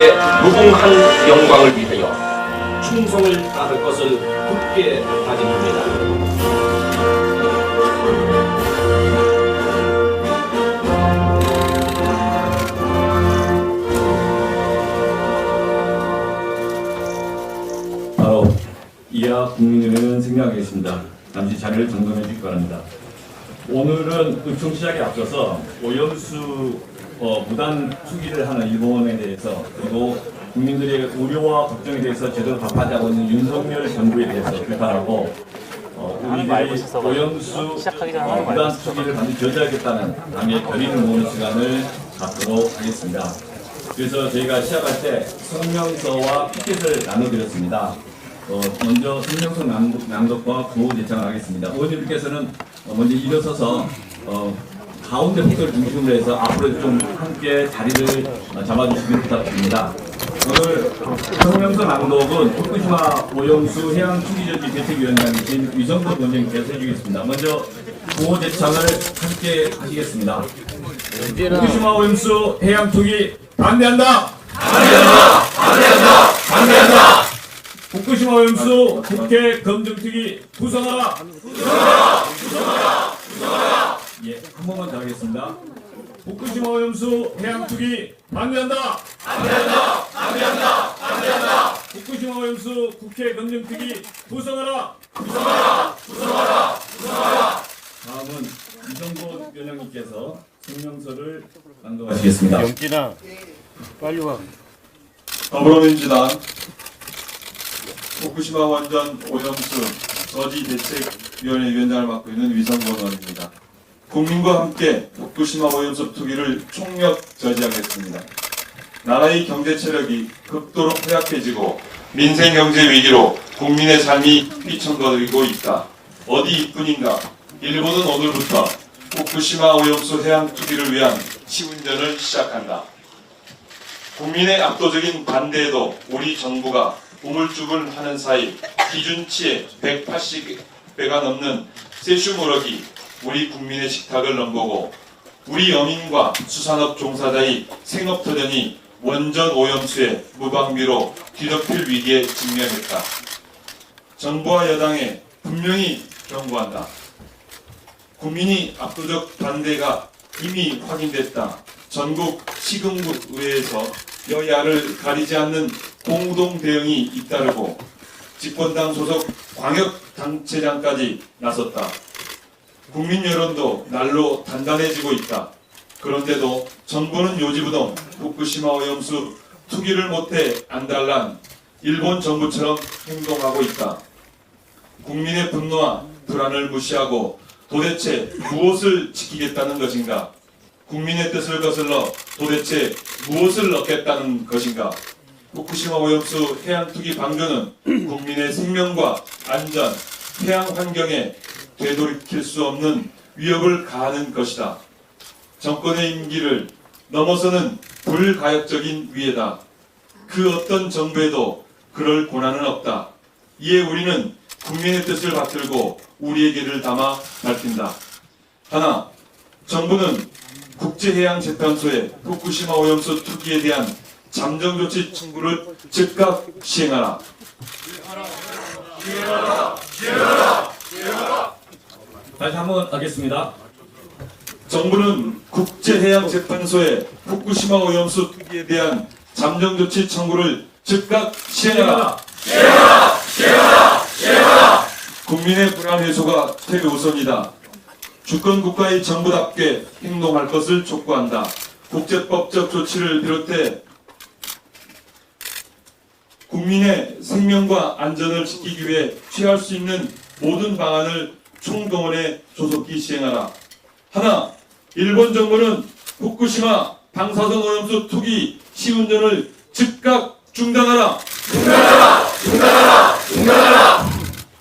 무궁한 영광을 위하여 충성을 다할 것을 굳게 다짐합니다. 바로 이하 국민은행은 생략하겠습니다. 잠시 자리를 점검해 주시기 바랍니다. 오늘은 의총 시작에 앞서서 오염수 어, 무단 투기를 하는 일본에 대해서 그리고 국민들의 우려와 걱정에 대해서 제대로 답하지 않고 있는 윤석열 정부에 대해서 비판하고 어, 우리들이 오염수 어, 무단 투기를 반드시 저지하겠다는 당의 결의를 모으는 시간을 갖도록 하겠습니다. 그래서 저희가 시작할 때 성명서와 피켓을 나눠드렸습니다. 어, 먼저 성명서 낭독, 낭독과 구호 제청을 하겠습니다. 의원님께서는 어, 먼저 일어서서 어, 가운데 목소리 중심으로 해서 앞으로 좀 함께 자리를 어, 잡아주시면 부탁드립니다. 오늘 성명서 낭독은 후쿠시마 오염수 해양 투기저지 대책위원장이신 위성도 원장님께서 해주겠습니다. 먼저 구호 제청을 함께 하시겠습니다. 후쿠시마 오염수 해양 투기 반대한다. 반대한다. 반대한다. 반대한다. 후쿠시마 오염수 국회 검증 투기 부정하라. 부정하라. 부정하라. 부정하라. 예, 한 번만 더 하겠습니다. 후쿠시마 오염수 해양 투기 반대한다. 반대한다. 반대한다. 반대한다. 후쿠시마 오염수 국회 검증 투기 부정하라. 부정하라. 부정하라. 부정하라. 다음은 이정도 위원장님께서 성명서를 낭독하시겠습니다. 영진아 빨리 와 더불어민주당 후쿠시마 원전 오염수 저지 대책위원회 위원장을 맡고 있는 위성권 의원입니다. 국민과 함께 후쿠시마 오염수 투기를 총력 저지하겠습니다. 나라의 경제 체력이 극도로 허약해지고 민생 경제 위기로 국민의 삶이 휘청거리고 있다. 어디 이뿐인가? 일본은 오늘부터 후쿠시마 오염수 해양 투기를 위한 시운전을 시작한다. 국민의 압도적인 반대에도 우리 정부가 우물쭈물 하는 사이 기준치의 180배가 넘는 세슘 우럭이 우리 국민의 식탁을 넘보고 우리 어민과 수산업 종사자의 생업터전이 원전 오염수의 무방비로 뒤덮일 위기에 직면했다. 정부와 여당에 분명히 경고한다. 국민이 압도적 반대가 이미 확인됐다. 전국 시군국 의회에서 여야를 가리지 않는 공동 대응이 잇따르고 집권당 소속 광역 단체장까지 나섰다. 국민 여론도 날로 단단해지고 있다. 그런데도 정부는 요지부동 후쿠시마 오염수 투기를 못해 안달난 일본 정부처럼 행동하고 있다. 국민의 분노와 불안을 무시하고 도대체 무엇을 지키겠다는 것인가? 국민의 뜻을 거슬러 도대체 무엇을 얻겠다는 것인가? 후쿠시마 오염수 해양 투기 방조는 국민의 생명과 안전, 해양 환경에 되돌이킬 수 없는 위협을 가하는 것이다. 정권의 임기를 넘어서는 불가역적인 위해다. 그 어떤 정부에도 그럴 권한은 없다. 이에 우리는 국민의 뜻을 받들고 우리의 길을 담아 밝힌다. 하나, 정부는 국제해양재판소에 후쿠시마 오염수 투기에 대한 잠정조치 청구를 즉각 시행하라. 다시 한번 하겠습니다. 정부는 국제해양재판소에 후쿠시마 오염수 투기에 대한 잠정 조치 청구를 즉각 시행하라. 국민의 불안 해소가 최우선이다. 주권 국가의 정부답게 행동할 것을 촉구한다. 국제법적 조치를 비롯해 국민의 생명과 안전을 지키기 위해 취할 수 있는 모든 방안을 총동원해 조속히 시행하라. 하나, 일본 정부는 후쿠시마 방사선 오염수 투기 시운전을 즉각 중단하라. 중단하라. 중단하라. 중단하라.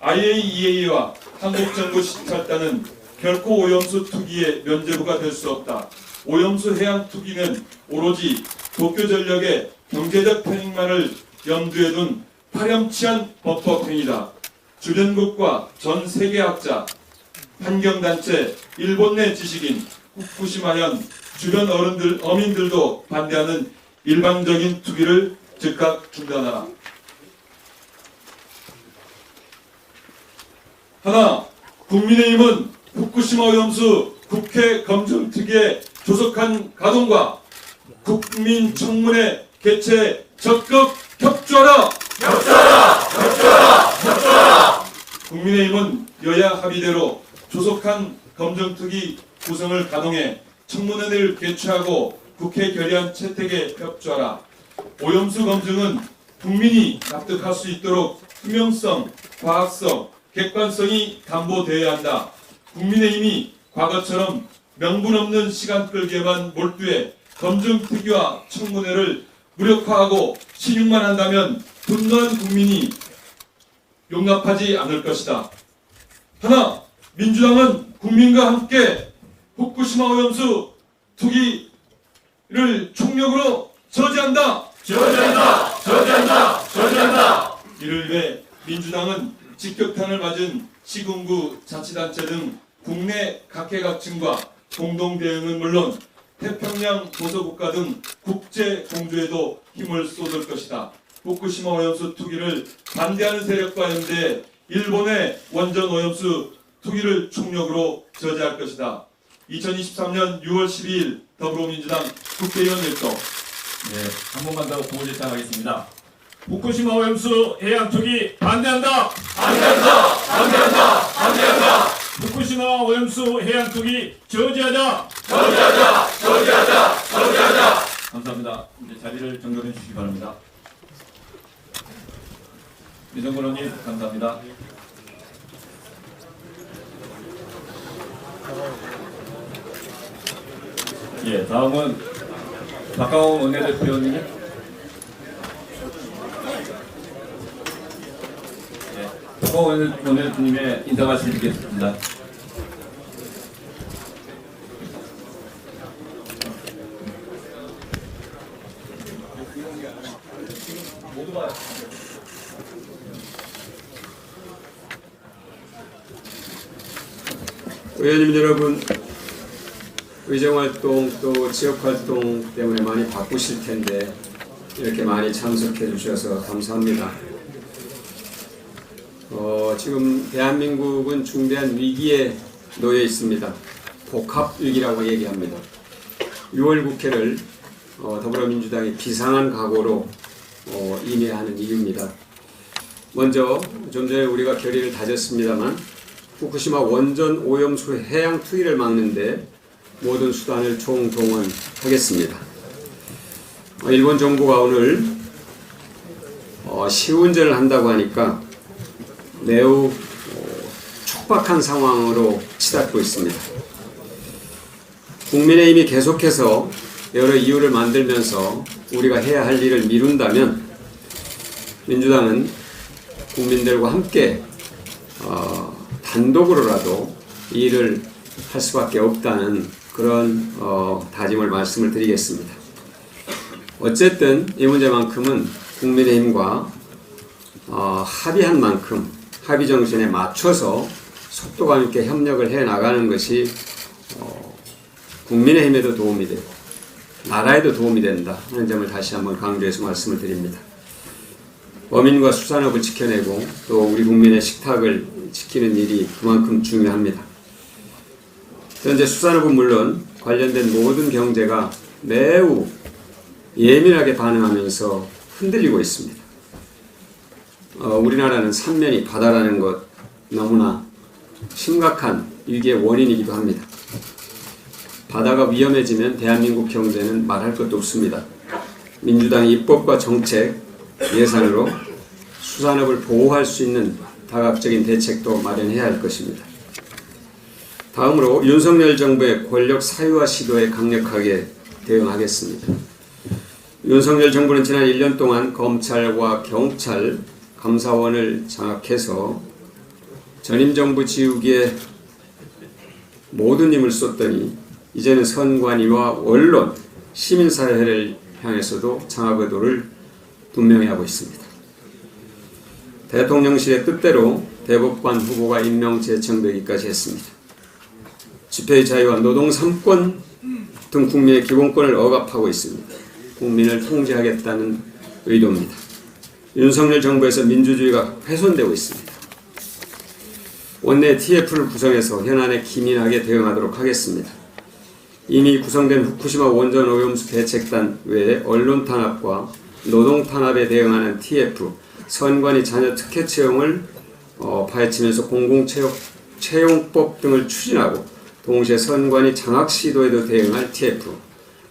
IAEA와 한국 정부 시찰단은 결코 오염수 투기의 면죄부가 될 수 없다. 오염수 해양 투기는 오로지 도쿄 전력의 경제적 편익만을 염두에 둔 파렴치한 법법 행위다. 주변국과 전 세계학자, 환경단체, 일본 내 지식인, 후쿠시마현 주변 어른들, 어민들도 반대하는 일방적인 투기를 즉각 중단하라. 하나, 국민의힘은 후쿠시마 오염수 국회 검증특위의 조속한 가동과 국민 청문회 개최 적극. 협조하라. 협조하라. 협조하라. 국민의힘은 여야 합의대로 조속한 검증특위 구성을 가동해 청문회를 개최하고 국회 결의안 채택에 협조하라. 오염수 검증은 국민이 납득할 수 있도록 투명성, 과학성, 객관성이 담보되어야 한다. 국민의힘이 과거처럼 명분 없는 시간 끌기에만 몰두해 검증 특위와 청문회를 무력화하고 신용만 한다면 분노한 국민이 용납하지 않을 것이다. 하나, 민주당은 국민과 함께 후쿠시마 오염수 투기를 총력으로 저지한다. 저지한다. 저지한다. 저지한다. 이를 위해 민주당은 직격탄을 맞은 시군구 자치단체 등 국내 각계각층과 공동 대응은 물론 태평양 도서국가 등 국제 공조에도 힘을 쏟을 것이다. 후쿠시마 오염수 투기를 반대하는 세력과 연대해 일본의 원전 오염수 투기를 총력으로 저지할 것이다. 2023년 6월 12일 더불어민주당 국회의원 일동 네, 한 번만 더 구호 제창하겠습니다. 후쿠시마 오염수 해양 투기 반대한다. 반대한다. 반대한다. 반대한다. 후쿠시마 오염수 해양 투기 저지하자. 저지하자. 저지하자. 저지하자. 감사합니다. 이제 자리를 정돈해 주시기 바랍니다. 이정근 의원님 감사합니다. 예, 다음은 박강원 원내대표님. 네, 박강원 원내- 원내대표님의 인사 말씀 드리겠습니다. 의원님 여러분, 의정활동 또 지역활동 때문에 많이 바쁘실 텐데 이렇게 많이 참석해 주셔서 감사합니다. 어, 지금 대한민국은 중대한 위기에 놓여 있습니다. 복합 위기라고 얘기합니다. 6월 국회를 어, 더불어민주당이 비상한 각오로 어, 임해하는 이유입니다. 먼저 좀 전에 우리가 결의를 다졌습니다만 후쿠시마 원전 오염수 해양 투기를 막는데 모든 수단을 총동원하겠습니다. 어, 일본 정부가 오늘 어, 시운전을 한다고 하니까 매우 어, 촉박한 상황으로 치닫고 있습니다. 국민의힘이 계속해서 여러 이유를 만들면서 우리가 해야 할 일을 미룬다면 민주당은 국민들과 함께 어, 단독으로라도 이 일을 할 수밖에 없다는 그런 어, 다짐을 말씀을 드리겠습니다. 어쨌든 이 문제만큼은 국민의힘과 어, 합의한 만큼 합의 정신에 맞춰서 속도감 있게 협력을 해 나가는 것이 어, 국민의힘에도 도움이 되고 나라에도 도움이 된다 하는 점을 다시 한번 강조해서 말씀을 드립니다. 어민과 수산업을 지켜내고 또 우리 국민의 식탁을 지키는 일이 그만큼 중요합니다. 현재 수산업은 물론 관련된 모든 경제가 매우 예민하게 반응하면서 흔들리고 있습니다. 어, 우리나라는 삼면이 바다라는 것 너무나 심각한 위기의 원인이기도 합니다. 바다가 위험해지면 대한민국 경제는 말할 것도 없습니다. 민주당 입법과 정책, 예산으로 수산업을 보호할 수 있는 다각적인 대책도 마련해야 할 것입니다. 다음으로 윤석열 정부의 권력 사유화 시도에 강력하게 대응하겠습니다. 윤석열 정부는 지난 1년 동안 검찰과 경찰, 감사원을 장악해서 전임 정부 지우기에 모든 힘을 쏟더니 이제는 선관위와 언론, 시민사회를 향해서도 장악 의도를 분명히 하고 있습니다. 대통령실의 뜻대로 대법관 후보가 임명 제청되기까지 했습니다. 집회의 자유와 노동 3권 등 국민의 기본권을 억압하고 있습니다. 국민을 통제하겠다는 의도입니다. 윤석열 정부에서 민주주의가 훼손되고 있습니다. 원내 TF를 구성해서 현안에 기민하게 대응하도록 하겠습니다. 이미 구성된 후쿠시마 원전 오염수 대책단 외에 언론 탄압과 노동 탄압에 대응하는 TF, 선관위 자녀 특혜 채용을 어, 파헤치면서 공공채용 채용 법 등을 추진하고 동시에 선관위 장학 시도에도 대응할 TF,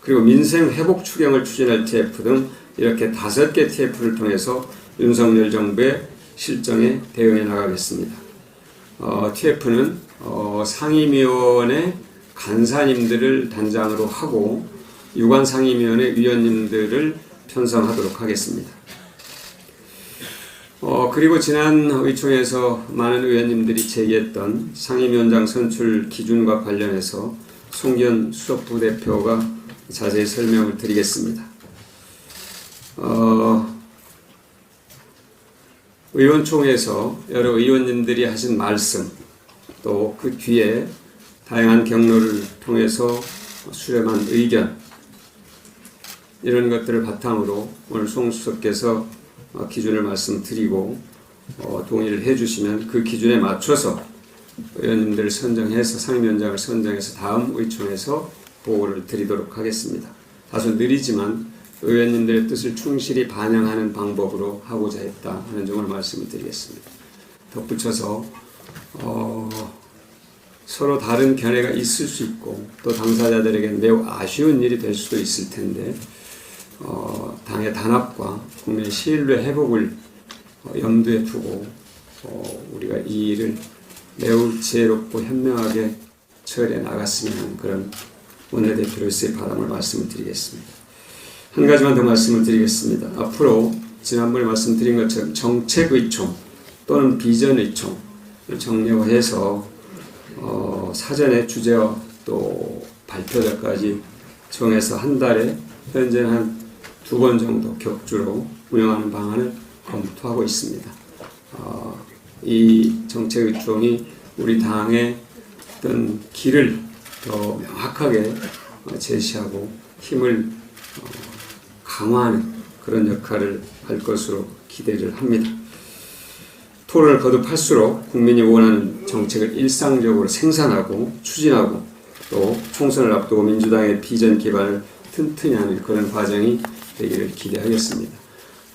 그리고 민생 회복 추경을 추진할 TF 등 이렇게 다섯 개 TF를 통해서 윤석열 정부의 실정에 대응해 나가겠습니다. 어, TF는 어, 상임위원회 간사님들을 단장으로 하고 유관 상임위원회 위원님들을 편성하도록 하겠습니다. 어, 그리고 지난 의총에서 많은 의원님들이 제기했던 상임위원장 선출 기준과 관련해서 송기현 수석부 대표가 자세히 설명을 드리겠습니다. 어, 의원총회에서 여러 의원님들이 하신 말씀 또 그 뒤에 다양한 경로를 통해서 수렴한 의견 이런 것들을 바탕으로 오늘 송 수석께서 어, 기준을 말씀드리고 어, 동의를 해주시면 그 기준에 맞춰서 의원님들을 선정해서 상임위원장을 선정해서 다음 의총에서 보고를 드리도록 하겠습니다. 다소 느리지만 의원님들의 뜻을 충실히 반영하는 방법으로 하고자 했다 하는 점을 말씀을 드리겠습니다. 덧붙여서 어, 서로 다른 견해가 있을 수 있고 또 당사자들에게 매우 아쉬운 일이 될 수도 있을 텐데 어, 당의 단합과 국민의 신뢰 회복을 어, 염두에 두고 어, 우리가 이 일을 매우 지혜롭고 현명하게 처리해 나갔으면 하는 그런 원내대표로서의 바람을 말씀을 드리겠습니다. 한 가지만 더 말씀을 드리겠습니다. 앞으로 지난번에 말씀드린 것처럼 정책의총 또는 비전의총을 정례화해서 어, 사전에 주제와 또 발표자까지 정해서 한 달에 현재는 한 두 번 정도 격주로 운영하는 방안을 검토하고 있습니다. 어, 이 정책의총이 우리 당의 어떤 길을 더 명확하게 어, 제시하고 힘을 어, 강화하는 그런 역할을 할 것으로 기대를 합니다. 토론을 거듭할수록 국민이 원하는 정책을 일상적으로 생산하고 추진하고 또 총선을 앞두고 민주당의 비전 기반을 튼튼히 하는 그런 과정이 되기를 기대하겠습니다.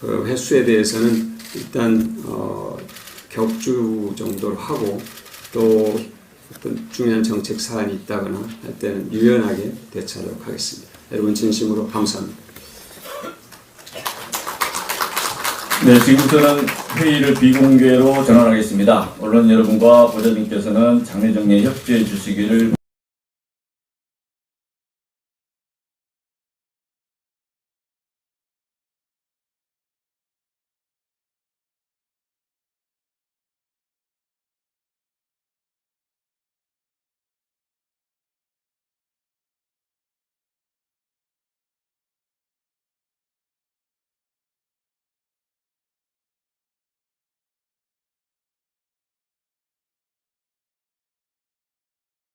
그 횟수에 대해서는 일단 어, 격주 정도로 하고 또 어떤 중요한 정책 사안이 있다거나 할 때는 유연하게 대처하도록 하겠습니다. 여러분 진심으로 감사합니다. 네, 지금부터는 회의를 비공개로 전환하겠습니다. 언론 여러분과 보좌진께서는 장례 정리에 협조해 주시기를